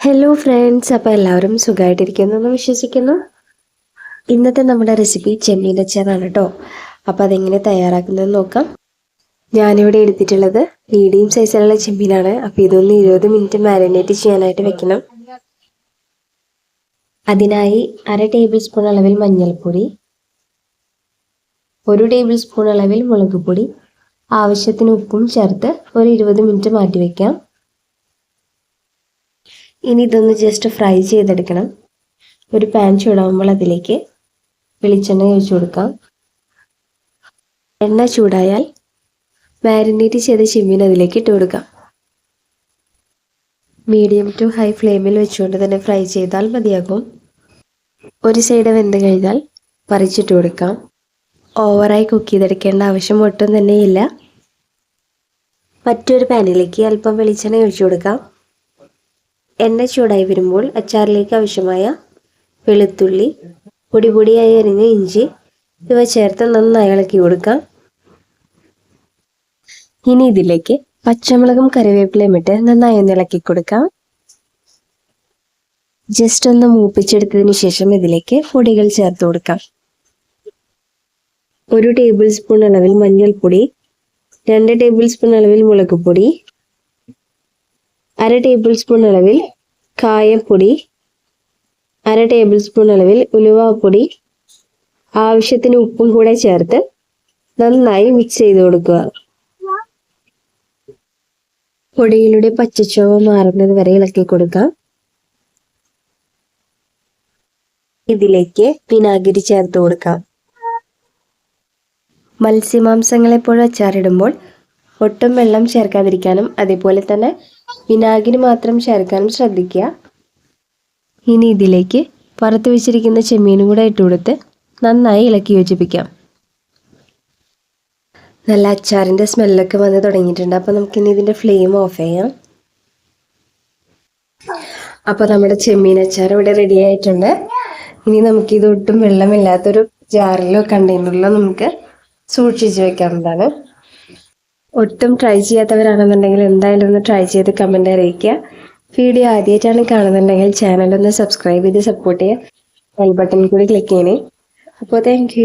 Hello friends അപ്പോൾ എല്ലാവരും സുഖമായിട്ടിരിക്കുന്നു എന്ന് വിശ്വസിക്കുന്നു. ഇന്നത്തെ നമ്മുടെ റെസിപ്പി ചെമ്മീൻ അച്ചാറാണ് കേട്ടോ അപ്പോൾ അതെങ്ങനെ തയ്യാറാക്കുന്നതെന്ന് നോക്കാം. ഞാനിവിടെ എടുത്തിട്ടുള്ളത് മീഡിയം സൈസിലുള്ള ചെമ്മീനാണ്. അപ്പോൾ ഇതൊന്ന് ഇരുപത് മിനിറ്റ് മാരിനേറ്റ് ചെയ്യാനായിട്ട് വെക്കണം. അതിനായി അര ടേബിൾ സ്പൂൺ അളവിൽ മഞ്ഞൾപ്പൊടി ഒരു ടേബിൾ സ്പൂൺ അളവിൽ മുളക് പൊടി ആവശ്യത്തിന് ഉപ്പും ചേർത്ത് ഒരു ഇരുപത് മിനിറ്റ് മാറ്റി വയ്ക്കാം ഇനി ഇതൊന്ന് ജസ്റ്റ് ഫ്രൈ ചെയ്തെടുക്കണം. ഒരു പാൻ ചൂടാകുമ്പോൾ അതിലേക്ക് വെളിച്ചെണ്ണ ഒഴിച്ചു കൊടുക്കാം. എണ്ണ ചൂടായാൽ മാരിനേറ്റ് ചെയ്ത ചെമ്മീൻ അതിലേക്ക് ഇട്ട് കൊടുക്കാം. മീഡിയം ടു ഹൈ ഫ്ലെയിമിൽ വെച്ചുകൊണ്ട് തന്നെ ഫ്രൈ ചെയ്താൽ മതിയാകും. ഒരു സൈഡ് വെന്ത് കഴിഞ്ഞാൽ പറിച്ചിട്ട് കൊടുക്കാം. ഓവറായി കുക്ക് ചെയ്തെടുക്കേണ്ട ആവശ്യം ഒട്ടും തന്നെയില്ല. മറ്റൊരു പാനിലേക്ക് അല്പം വെളിച്ചെണ്ണ ഒഴിച്ചു കൊടുക്കാം. എണ്ണ ചൂടായി വരുമ്പോൾ അച്ചാറിലേക്ക് ആവശ്യമായ വെളുത്തുള്ളി പൊടി പൊടിയായി അരിഞ്ഞ ഇഞ്ചി ഇവ ചേർത്ത് നന്നായി ഇളക്കി കൊടുക്കാം. ഇനി ഇതിലേക്ക് പച്ചമുളകും കറിവേപ്പിലയും ഇട്ട് നന്നായി ഒന്ന് ഇളക്കി കൊടുക്കാം. ജസ്റ്റ് ഒന്ന് മൂപ്പിച്ചെടുത്തതിന് ശേഷം ഇതിലേക്ക് പൊടികൾ ചേർത്ത് കൊടുക്കാം. ഒരു ടേബിൾ സ്പൂൺ അളവിൽ മഞ്ഞൾപ്പൊടി രണ്ട് ടേബിൾ സ്പൂൺ അളവിൽ മുളക് പൊടി അര ടേബിൾ സ്പൂൺ അളവിൽ കായപ്പൊടി അര ടേബിൾ സ്പൂൺ അളവിൽ ഉലുവാപ്പൊടി ആവശ്യത്തിന് ഉപ്പും കൂടെ ചേർത്ത് നന്നായി മിക്സ് ചെയ്ത് കൊടുക്കുക. പൊടിയിലൂടെ പച്ചച്ചോവ മാറുന്നത് വരെ ഇളക്കി കൊടുക്കാം. ഇതിലേക്ക് വിനാഗിരി ചേർത്ത് കൊടുക്കാം. മത്സ്യമാംസങ്ങളെപ്പോഴും അച്ചാറിടുമ്പോൾ ഒട്ടും വെള്ളം ചേർക്കാതിരിക്കാനും അതേപോലെ തന്നെ വിനാഗിരി മാത്രം ചേർക്കാനും ശ്രദ്ധിക്കുക. ഇനി ഇതിലേക്ക് വറുത്ത് വെച്ചിരിക്കുന്ന ചെമ്മീനും കൂടെ ഇട്ട് കൊടുത്ത് നന്നായി ഇളക്കി യോജിപ്പിക്കാം. നല്ല അച്ചാറിന്റെ സ്മെല്ലൊക്കെ വന്ന് തുടങ്ങിയിട്ടുണ്ട്. അപ്പോൾ നമുക്കിനി ഇതിന്റെ ഫ്ലെയിം ഓഫ് ചെയ്യാം. അപ്പോൾ നമ്മുടെ ചെമ്മീൻ അച്ചാർ ഇവിടെ റെഡി ആയിട്ടുണ്ട്. ഇനി നമുക്കിത് ഒട്ടും വെള്ളമില്ലാത്തൊരു ജാറിലോ കണ്ടെയ്നറിലോ നമുക്ക് സൂക്ഷിച്ച് വെക്കാവുന്നതാണ്. ഒട്ടും ട്രൈ ചെയ്യാത്തവരാണെന്നുണ്ടെങ്കിൽ എന്തായാലും ഒന്ന് ട്രൈ ചെയ്ത് കമന്റ് അറിയിക്കുക. വീഡിയോ ആദ്യമായിട്ടാണ് കാണുന്നുണ്ടെങ്കിൽ ചാനൽ ഒന്ന് സബ്സ്ക്രൈബ് ചെയ്ത് സപ്പോർട്ട് ചെയ്യുക. ബെൽ ബട്ടൺ കൂടി ക്ലിക്ക് ചെയ്യണേ. അപ്പോൾ താങ്ക്